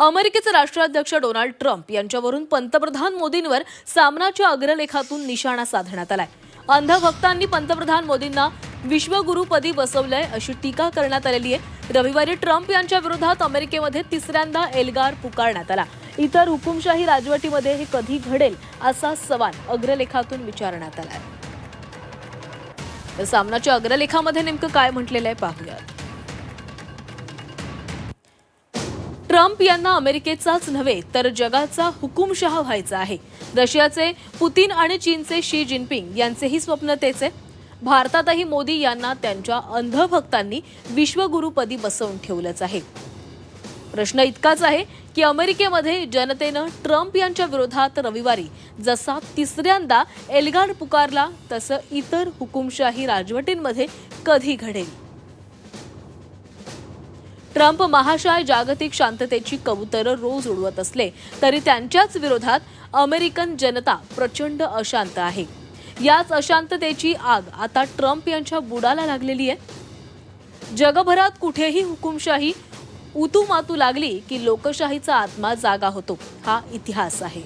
अमेरिकेचे राष्ट्राध्यक्ष Donald Trump यांच्यावरून पंतप्रधान मोदींवर सामनाच्या अग्रलेखातून निशाणा साधण्यात आलाय. अंधभक्तांनी पंतप्रधान मोदींना विश्वगुरुपदी बसवलंय अशी टीका करण्यात आलेली आहे. रविवारी ट्रम्प यांच्या विरोधात अमेरिकेमध्ये तिसऱ्यांदा एल्गार पुकारण्यात आला. इतर हुकुमशाही राजवटीमध्ये हे कधी घडेल असा सवाल अग्रलेखातून विचारण्यात आलाय. सामनाच्या अग्रलेखामध्ये नेमकं काय म्हटलेलं आहे पाहूयात. ट्रम्प यांना अमेरिकेचाच नव्हे तर जगाचा हुकुमशहा व्हायचा आहे. रशियाचे पुतीन आणि चीनचे शी जिनपिंग यांचेही स्वप्न तेच आहे. भारतातही मोदी यांना त्यांच्या अंधभक्तांनी विश्वगुरुपदी बसवून ठेवलंच आहे. प्रश्न इतकाच आहे की अमेरिकेमध्ये जनतेनं ट्रम्प यांच्या विरोधात रविवारी जसा तिसऱ्यांदा एल्गार पुकारला तसं इतर हुकुमशाही राजवटींमध्ये कधी घडेल? ट्रम्प महाशय जागतिक शांततेची कबुतरं रोज उडवत असले तरी त्यांच्याच विरोधात अमेरिकन जनता प्रचंड अशांत आहे. याच अशांततेची आग आता ट्रम्प यांच्या बुडाला लागलेली आहे. जगभरात कुठेही हुकुमशाही उतू मातू लागली की लोकशाहीचा आत्मा जागा होतो. हा इतिहास आहे.